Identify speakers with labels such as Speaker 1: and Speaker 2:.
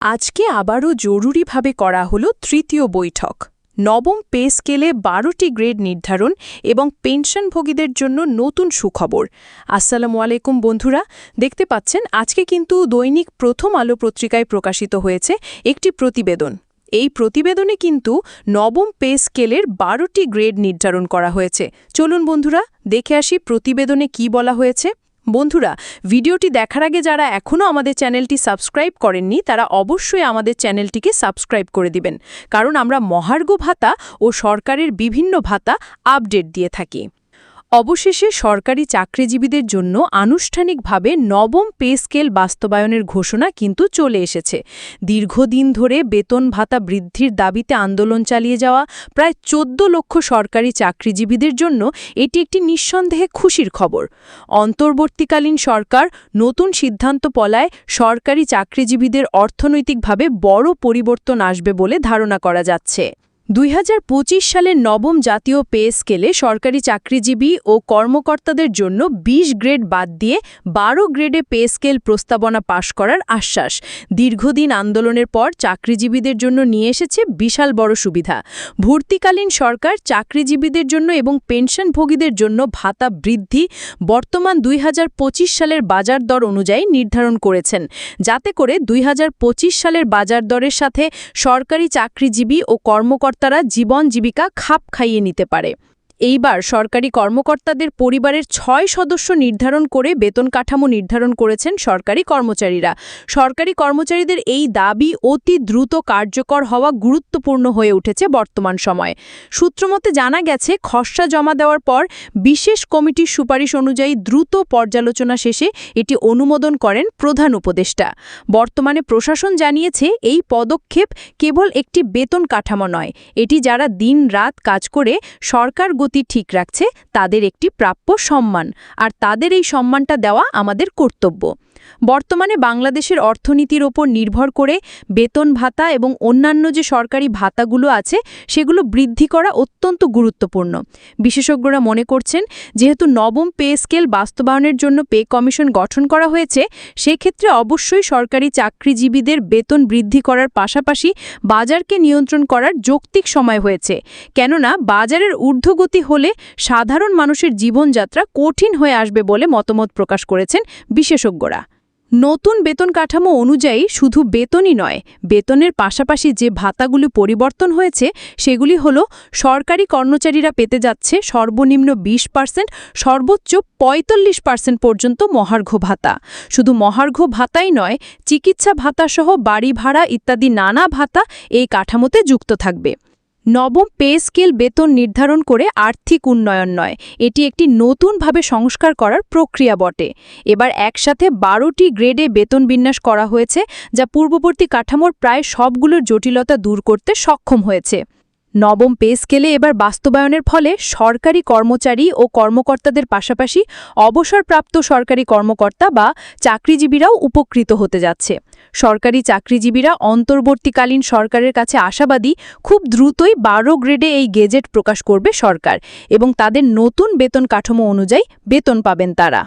Speaker 1: আজকে আবারও জরুরিভাবে করা হল তৃতীয় বৈঠক। নবম পে স্কেলে বারোটি গ্রেড নির্ধারণ এবং পেনশনভোগীদের জন্য নতুন সুখবর। আসসালামু আলাইকুম বন্ধুরা, দেখতে পাচ্ছেন আজকে কিন্তু দৈনিক প্রথম আলো পত্রিকায় প্রকাশিত হয়েছে একটি প্রতিবেদন। এই প্রতিবেদনে কিন্তু নবম পে স্কেলের বারোটি গ্রেড নির্ধারণ করা হয়েছে। চলুন বন্ধুরা, দেখে আসি প্রতিবেদনে কি বলা হয়েছে। বন্ধুরা, ভিডিওটি দেখার আগে যারা এখনও আমাদের চ্যানেলটি সাবস্ক্রাইব করেননি, তারা অবশ্যই আমাদের চ্যানেলটিকে সাবস্ক্রাইব করে দিবেন। কারণ আমরা মহার্ঘ ভাতা ও সরকারের বিভিন্ন ভাতা আপডেট দিয়ে থাকি। অবশেষে সরকারি চাকরিজীবীদের জন্য আনুষ্ঠানিকভাবে নবম পে স্কেল বাস্তবায়নের ঘোষণা কিন্তু চলে এসেছে। দীর্ঘদিন ধরে বেতন ভাতা বৃদ্ধির দাবিতে আন্দোলন চালিয়ে যাওয়া প্রায় চোদ্দ লক্ষ সরকারি চাকরিজীবীদের জন্য এটি একটি নিঃসন্দেহে খুশির খবর। অন্তর্বর্তীকালীন সরকার নতুন সিদ্ধান্ত পলায় সরকারি চাকরিজীবীদের অর্থনৈতিকভাবে বড় পরিবর্তন আসবে বলে ধারণা করা যাচ্ছে। দুই হাজার পঁচিশ সালের নবম জাতীয় পে স্কেলে সরকারি চাকরিজীবী ও কর্মকর্তাদের জন্য ২০ গ্রেড বাদ দিয়ে ১২ গ্রেডে পে স্কেল প্রস্তাবনা পাশ করার আশ্বাস। দীর্ঘদিন আন্দোলনের পর চাকরিজীবীদের জন্য নিয়ে এসেছে বিশাল বড় সুবিধা। ভর্তিকালীন সরকার চাকরিজীবীদের জন্য এবং পেনশনভোগীদের জন্য ভাতা বৃদ্ধি বর্তমান দুই হাজার পঁচিশ সালের বাজার দর অনুযায়ী নির্ধারণ করেছেন। যাতে করে দুই হাজার পঁচিশ সালের বাজার দরের সাথে সরকারি চাকরিজীবী ও কর্মকর্তা কর্মকর্তারা জীবন জীবিকা খাপ খাইয়ে নিতে পারে। এইবার সরকারি কর্মকর্তাদের পরিবারের ছয় সদস্য নির্ধারণ করে বেতন কাঠামো নির্ধারণ করেছেন সরকারি কর্মচারীরা। সরকারি কর্মচারীদের এই দাবি অতি দ্রুত কার্যকর হওয়া গুরুত্বপূর্ণ হয়ে উঠেছে বর্তমান সময়ে। সূত্রমতে জানা গেছে, খসড়া জমা দেওয়ার পর বিশেষ কমিটির সুপারিশ অনুযায়ী দ্রুত পর্যালোচনা শেষে এটি অনুমোদন করেন প্রধান উপদেষ্টা। বর্তমানে প্রশাসন জানিয়েছে, এই পদক্ষেপ কেবল একটি বেতন কাঠামো নয়, এটি যারা দিন রাত কাজ করে সরকার গতি ঠিক রাখছে তাদের একটি প্রাপ্য সম্মান। আর তাদের এই সম্মানটা দেওয়া আমাদের কর্তব্য। বর্তমানে বাংলাদেশের অর্থনীতির ওপর নির্ভর করে বেতন ভাতা এবং অন্যান্য যে সরকারি ভাতাগুলো আছে, সেগুলো বৃদ্ধি করা অত্যন্ত গুরুত্বপূর্ণ। বিশেষজ্ঞরা মনে করছেন, যেহেতু নবম পে স্কেল বাস্তবায়নের জন্য পে কমিশন গঠন করা হয়েছে, সেক্ষেত্রে অবশ্যই সরকারি চাকরিজীবীদের বেতন বৃদ্ধি করার পাশাপাশি বাজারকে নিয়ন্ত্রণ করার যৌক্তিক সময় হয়েছে। কেননা, বাজারের ঊর্ধ্বগতি হলে সাধারণ মানুষের জীবনযাত্রা কঠিন হয়ে আসবে বলে মতামত প্রকাশ করেছেন বিশেষজ্ঞরা। নতুন বেতন কাঠামো অনুযায়ী শুধু বেতনই নয়, বেতনের পাশাপাশি যে ভাতাগুলি পরিবর্তন হয়েছে, সেগুলি হল সরকারি কর্মচারীরা পেতে যাচ্ছে সর্বনিম্ন ২০ পার্সেন্ট, সর্বোচ্চ ৪৫ পার্সেন্ট পর্যন্ত মহার্ঘ ভাতা। শুধু মহার্ঘ ভাতাই নয়, চিকিৎসা ভাতাসহ বাড়ি ভাড়া ইত্যাদি নানা ভাতা এই কাঠামোতে যুক্ত থাকবে। নবম পে স্কেল বেতন নির্ধারণ করে আর্থিক উন্নয়ন নয়। এটি একটি নতুনভাবে সংস্কার করার প্রক্রিয়া বটে। এবার একসাথে বারোটি গ্রেডে বেতন বিন্যাস করা হয়েছে, যা পূর্ববর্তী কাঠামোর প্রায় সবগুলোর জটিলতা দূর করতে সক্ষম হয়েছে। নবম পে স্কেলে এবার বাস্তবায়নের ফলে সরকারি কর্মচারী ও কর্মকর্তাদের পাশাপাশি অবসরপ্রাপ্ত সরকারি কর্মকর্তা বা চাকরিজীবীরাও উপকৃত হতে যাচ্ছে। সরকারি চাকরিজীবীরা অন্তর্বর্তীকালীন সরকারের কাছে আশাবাদী খুব দ্রুতই বারো গ্রেডে এই গেজেট প্রকাশ করবে সরকার এবং তাদের নতুন বেতন কাঠামো অনুযায়ী বেতন পাবেন তারা।